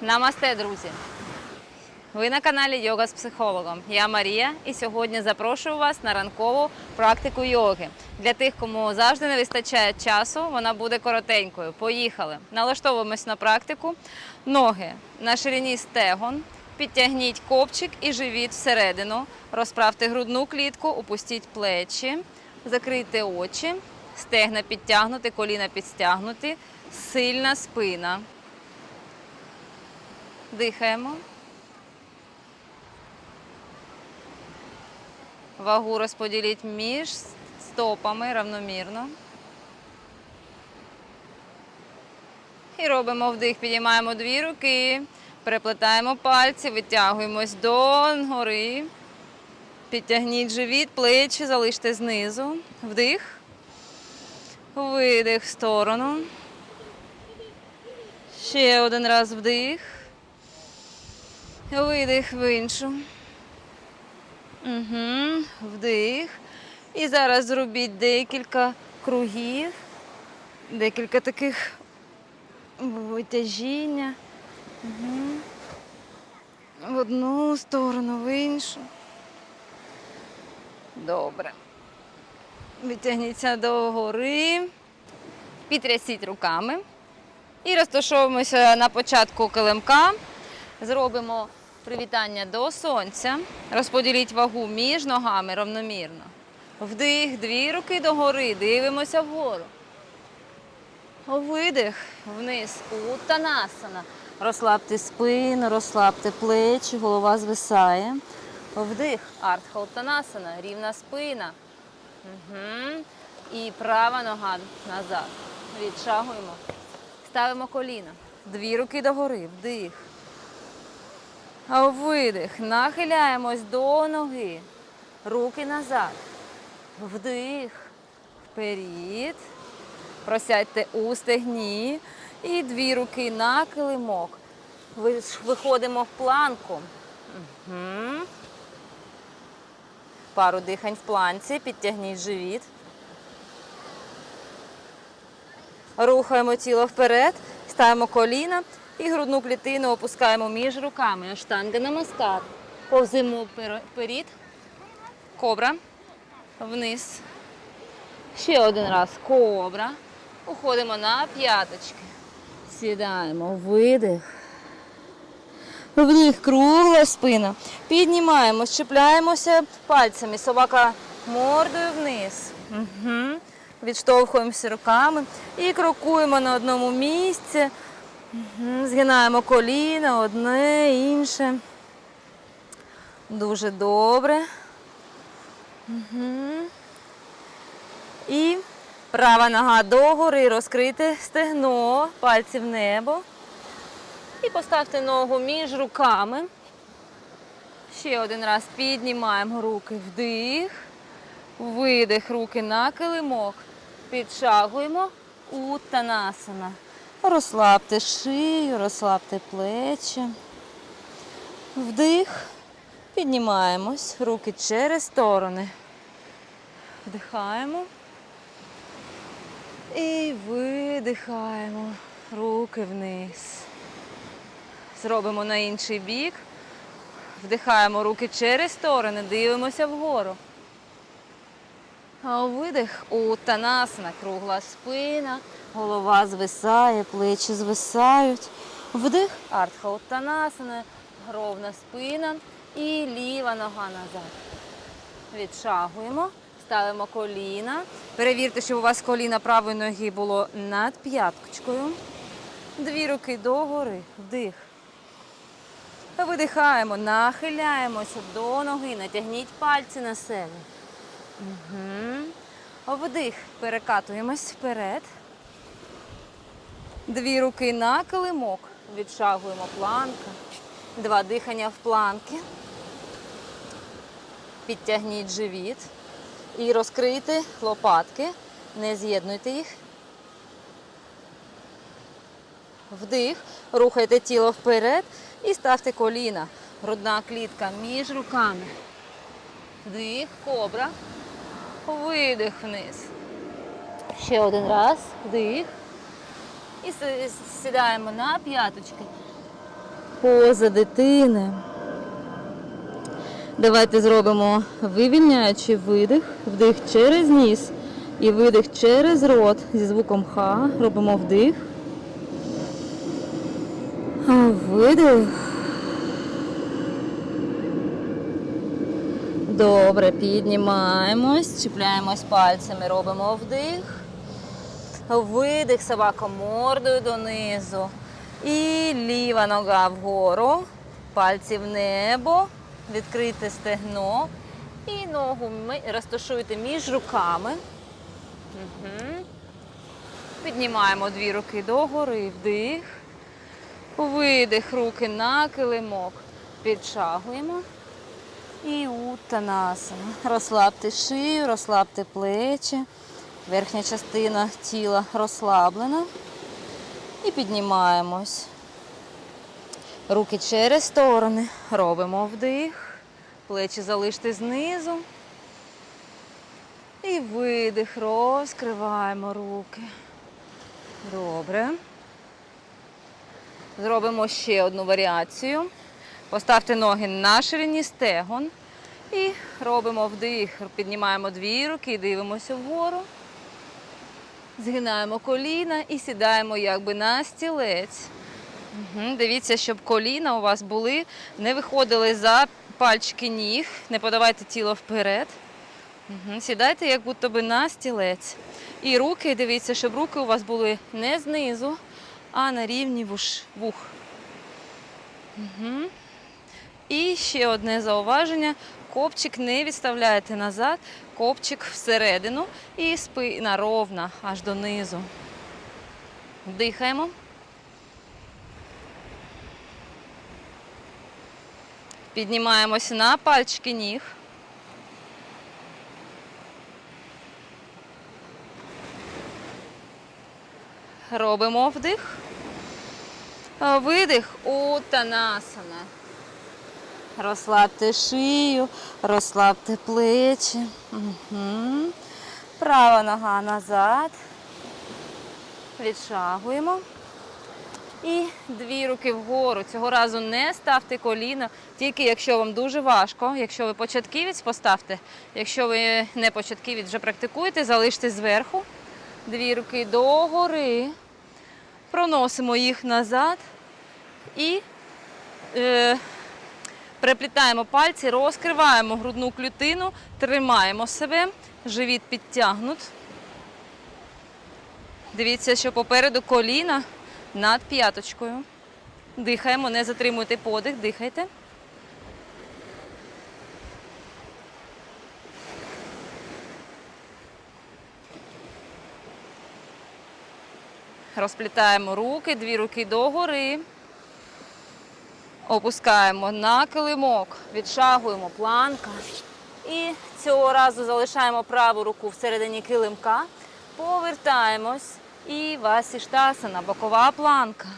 Намасте, друзі! Ви на каналі Йога з психологом. Я Марія і сьогодні запрошую вас на ранкову практику йоги. Для тих, кому завжди не вистачає часу, вона буде коротенькою. Поїхали. Налаштовуємось на практику. Ноги на ширині стегон. Підтягніть копчик і живіт всередину. Розправте грудну клітку, опустіть плечі, закрийте очі, стегна підтягнути, коліна підстягнуті, сильна спина. Дихаємо. Вагу розподіліть між стопами равномірно. І робимо вдих, підіймаємо дві руки, переплетаємо пальці, витягуємось до гори. Підтягніть живіт, плечі, залиште знизу. Вдих. Видих в сторону. Ще один раз вдих. Видих в іншу. Угу. Вдих. І зараз зробіть декілька кругів, декілька таких витяжіння. Угу. В одну сторону, в іншу. Добре. Витягніться до гори, підтрясіть руками. І розташовуємося на початку килимка. Зробимо привітання до сонця. Розподіліть вагу між ногами равномірно. Вдих, дві руки догори, дивимося вгору. Видих вниз. Утанасана. Розслабте спину, розслабте плечі, голова звисає. Вдих. Артха Утанасана. Рівна спина. Угу. І права нога назад. Відшагуємо. Ставимо коліна. Дві руки догори. Вдих. Видих. Нахиляємось до ноги. Руки назад. Вдих. Вперед. Просядьте у стегні. І дві руки на килимок. Виходимо в планку. Угу. Пару дихань в планці. Підтягніть живіт. Рухаємо тіло вперед, ставимо коліна і грудну клітину опускаємо між руками. Аштанга намаскар. Повземо впер- вперед. Кобра. Вниз. Ще один раз. Кобра. Уходимо на п'яточки. Сідаємо. Видих. Вдих, кругла спина. Піднімаємо, щепляємося пальцями. Собака мордою вниз. Угу. Відштовхуємося руками і крокуємо на одному місці. Згинаємо коліна, одне, інше. Дуже добре. І права нога догори, розкрите стегно, пальці в небо. І поставте ногу між руками. Ще один раз піднімаємо руки вдих. Видих руки на килимок. Підшагуємо. Утанасана. Розслабте шию, розслабте плечі. Вдих. Піднімаємось. Руки через сторони. Вдихаємо. І видихаємо. Руки вниз. Зробимо на інший бік. Вдихаємо руки через сторони, дивимося вгору. Видих утанасана, кругла спина, голова звисає, плечі звисають. Вдих, артха утанасана, ровна спина і ліва нога назад. Відшагуємо, ставимо коліна. Перевірте, щоб у вас коліна правої ноги було над п'яткою. Дві руки догори, вдих. Видихаємо, нахиляємося до ноги, натягніть пальці на себе. Угу. Вдих, перекатуємось вперед. Дві руки на килимок. Відшагуємо планка. Два дихання в планки. Підтягніть живіт. І розкрийте лопатки. Не з'єднуйте їх. Вдих, рухайте тіло вперед і ставте коліна. Грудна клітка між руками. Вдих, кобра. Видих вниз. Ще один раз. Вдих. І сідаємо на п'яточки. Поза дитини. Давайте зробимо вивільняючий видих, вдих через ніс і видих через рот зі звуком Х. Робимо вдих. Видих. Добре, піднімаємось, чіпляємось пальцями, робимо вдих. Видих, собака мордою донизу. І ліва нога вгору, пальці в небо, відкрите стегно. І ногу ми розташуєте між руками. Угу. Піднімаємо дві руки догори, вдих. Видих, руки на килимок. Підшагуємо. І утанасана. Розслабте шию, розслабте плечі. Верхня частина тіла розслаблена. І піднімаємось. Руки через сторони. Робимо вдих. Плечі залиште знизу. І видих. Розкриваємо руки. Добре. Зробимо ще одну варіацію. Поставте ноги на ширині стегон. І робимо вдих. Піднімаємо дві руки, дивимося вгору. Згинаємо коліна і сідаємо якби на стілець. Угу. Дивіться, щоб коліна у вас були, не виходили за пальчики ніг, не подавайте тіло вперед. Угу. Сідайте, як будто би на стілець. І руки, дивіться, щоб руки у вас були не знизу, а на рівні вух. Угу. І ще одне зауваження. Копчик не відставляєте назад, копчик всередину і спина ровна аж донизу. Дихаємо. Піднімаємося на пальчики ніг. Робимо вдих. Видих утанасана. Розслабте шию, розслабте плечі. Угу. Права нога назад. Відшагуємо. І дві руки вгору. Цього разу не ставте коліна, тільки якщо вам дуже важко. Якщо ви початківець, поставте. Якщо ви не початківець, вже практикуєте, залиште зверху. Дві руки догори. Проносимо їх назад і е, Переплітаємо пальці, розкриваємо грудну клітину, тримаємо себе, живіт підтягнут. Дивіться, що попереду коліна над п'яточкою. Дихаємо, не затримуйте подих, дихайте. Розплітаємо руки, дві руки догори. Опускаємо на килимок, відшагуємо планка. І цього разу залишаємо праву руку всередині килимка. Повертаємось. І васіштасана, бокова планка.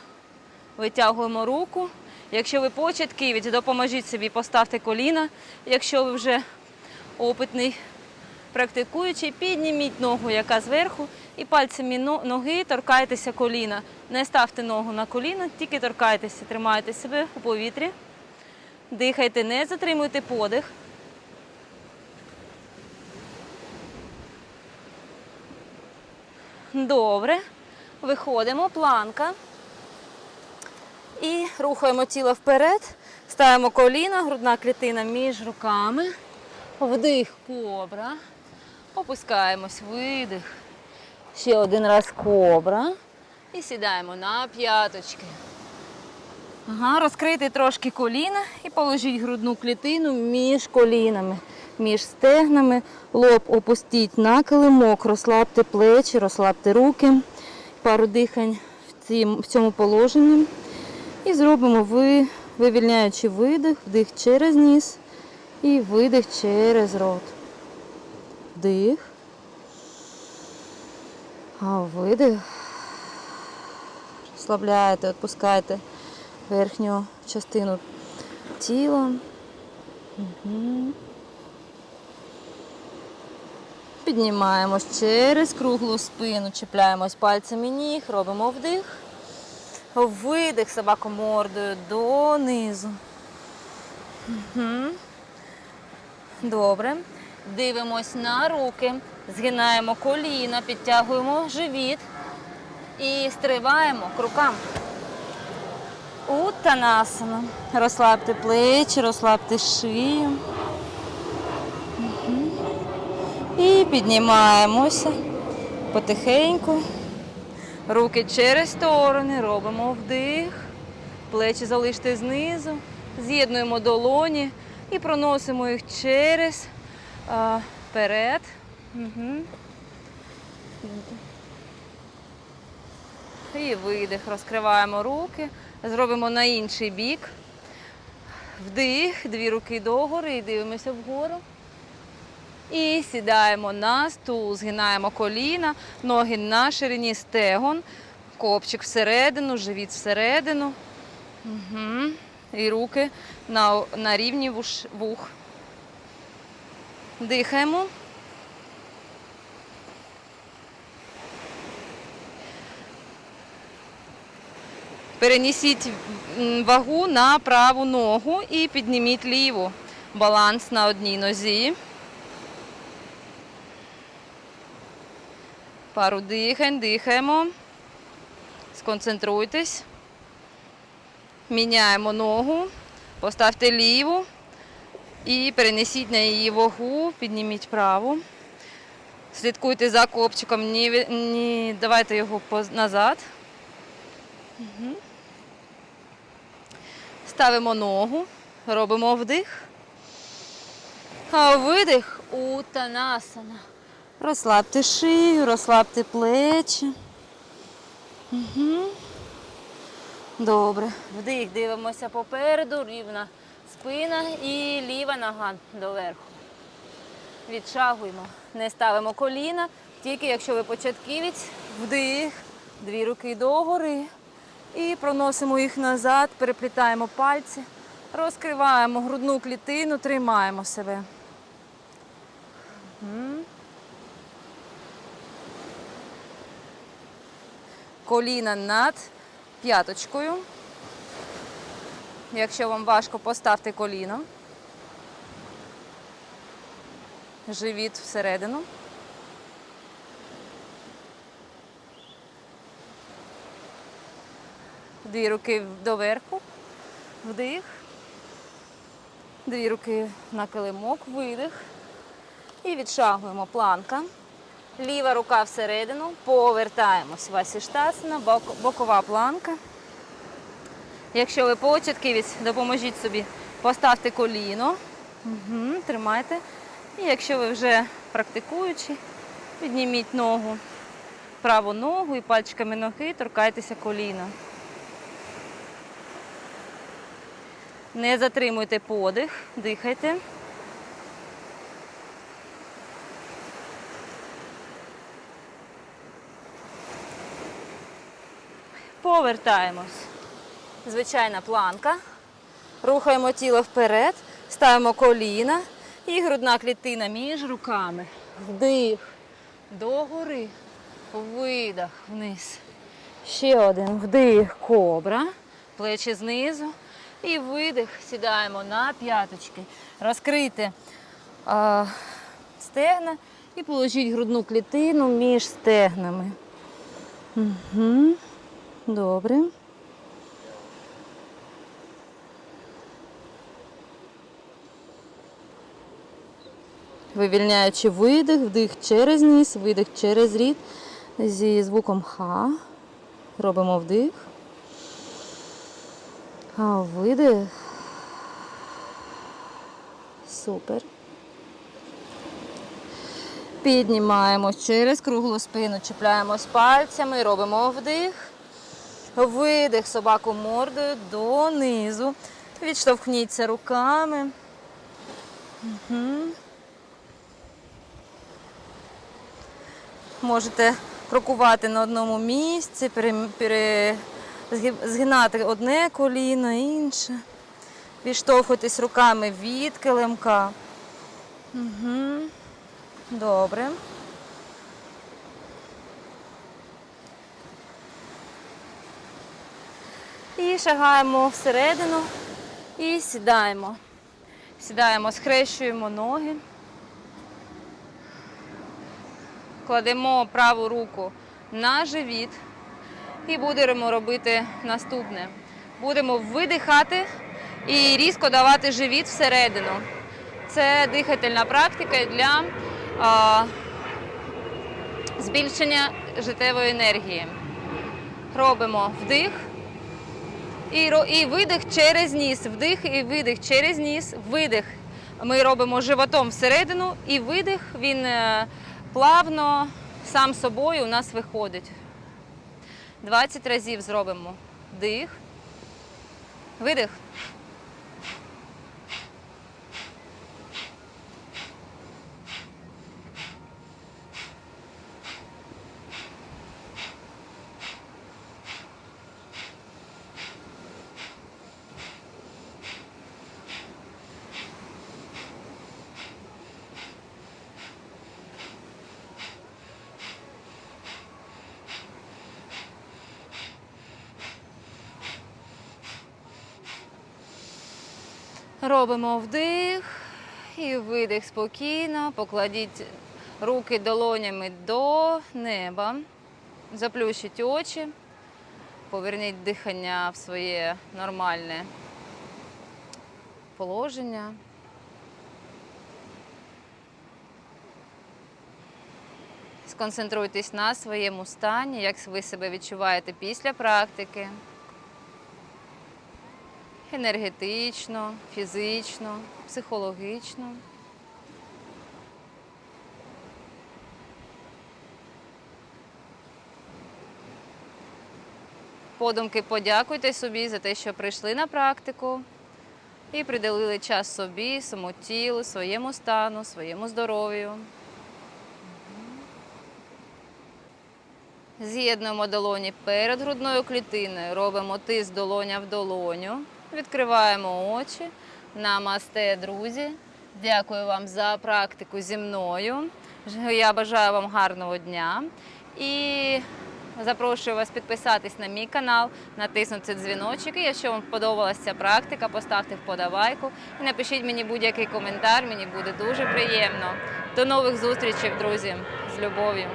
Витягуємо руку. Якщо ви початківець, допоможіть собі, поставте коліна. Якщо ви вже опитний практикуючий, підніміть ногу, яка зверху, і пальцями ноги торкайтеся коліна. Не ставте ногу на коліна, тільки торкайтеся, тримайте себе у повітрі. Дихайте, не затримуйте подих. Добре. Виходимо, планка. І рухаємо тіло вперед. Ставимо коліна, грудна клітина між руками. Вдих, кобра. Опускаємось, видих. Ще один раз кобра. І сідаємо на п'яточки. Ага, розкрийте трошки коліна і положіть грудну клітину між колінами, між стегнами. Лоб опустіть на килимок, розслабте плечі, розслабте руки. Пару дихань в в цьому положенні. І зробимо ви, вивільняючи видих, вдих через ніс і видих через рот. Вдих. Видих. Розслабляєте, відпускайте верхню частину тіла. Угу. Піднімаємось через круглу спину, чіпляємось пальцями ніг, робимо вдих. Видих собаку мордою донизу. Угу. Добре. Дивимось на руки, згинаємо коліна, підтягуємо живіт і стриваємо к рукам. Уттанасана. Розслабте плечі, розслабте шию. І піднімаємося потихеньку. Руки через сторони, робимо вдих. Плечі залиште знизу, з'єднуємо долоні і проносимо їх через а, вперед. Угу. І видих. Розкриваємо руки. Зробимо на інший бік. Вдих, дві руки догори і дивимося вгору. І сідаємо на стул, згинаємо коліна, ноги на ширині стегон, копчик всередину, живіт всередину. Угу. І руки на, на рівні вух. Дихаємо. Перенесіть вагу на праву ногу і підніміть ліву. Баланс на одній нозі. Пару дихань, дихаємо. Сконцентруйтесь. Міняємо ногу. Поставте ліву і перенесіть на її вагу, підніміть праву. Слідкуйте за копчиком, ні, ні давайте його назад. Мгм. Ставимо ногу, робимо вдих. А видих утанасана. Розслабте шию, розслабте плечі. Угу. Добре. Вдих, дивимося попереду, рівна спина і ліва нога доверху. Відшагуємо. Не ставимо коліна, тільки якщо ви початківець, вдих, дві руки догори. І проносимо їх назад, переплітаємо пальці, розкриваємо грудну клітину, тримаємо себе. Коліна над п'яточкою. Якщо вам важко, поставте коліно. Живіт всередину. Дві руки доверху. Вдих. Дві руки на килимок, видих. І відшагуємо планка. Ліва рука всередину. Повертаємось. Васіштасана, бок- бокова планка. Якщо ви початківець, допоможіть собі, поставте коліно. Угу, тримайте. І якщо ви вже практикуючі, підніміть ногу, праву ногу і пальчиками ноги торкайтеся коліна. Не затримуйте подих, дихайте. Повертаємось. Звичайна планка. Рухаємо тіло вперед, ставимо коліна і грудна клітина між руками. Вдих. Догори. Видих вниз. Ще один вдих, кобра. Плечі знизу. І видих. Сідаємо на п'яточки. Розкрийте а, стегна і положіть грудну клітину між стегнами. Угу. Добре. Вивільняючи видих, вдих через ніс, видих через рід. Зі звуком Х. Робимо вдих. Видих. Супер. Піднімаємось через круглу спину, чіпляємось пальцями, робимо вдих. Видих собаку мордою донизу. Відштовхніться руками. Угу. Можете крокувати на одному місці, пере, згинати одне коліно, інше. Відштовхуйтесь руками від килимка. Угу. Добре. І шагаємо всередину і сідаємо. Сідаємо, схрещуємо ноги. Кладемо праву руку на живіт і будемо робити наступне. Будемо видихати і різко давати живіт всередину. Це дихательна практика для а, збільшення життєвої енергії. Робимо вдих і, і видих через ніс. Вдих і видих через ніс. Видих. Ми робимо животом всередину, і видих він е, плавно сам собою у нас виходить. 20 разів зробимо. Дих, Видих. Робимо вдих і видих спокійно. Покладіть руки долонями до неба. Заплющіть очі. Поверніть дихання в своє нормальне положення. Сконцентруйтесь на своєму стані, як ви себе відчуваєте після практики. Енергетично, фізично, психологічно. Подумки подякуйте собі за те, що прийшли на практику і приділили час собі, своєму тілу, своєму стану, своєму здоров'ю. З'єднуємо долоні перед грудною клітиною, робимо тиск долоня в долоню, відкриваємо очі. Намасте, друзі. Дякую вам за практику зі мною. Я бажаю вам гарного дня і запрошую вас підписатись на мій канал, натиснути дзвіночок. І якщо вам сподобалася ця практика, поставте вподобайку і напишіть мені будь-який коментар. Мені буде дуже приємно. До нових зустрічей, друзі, з любов'ю.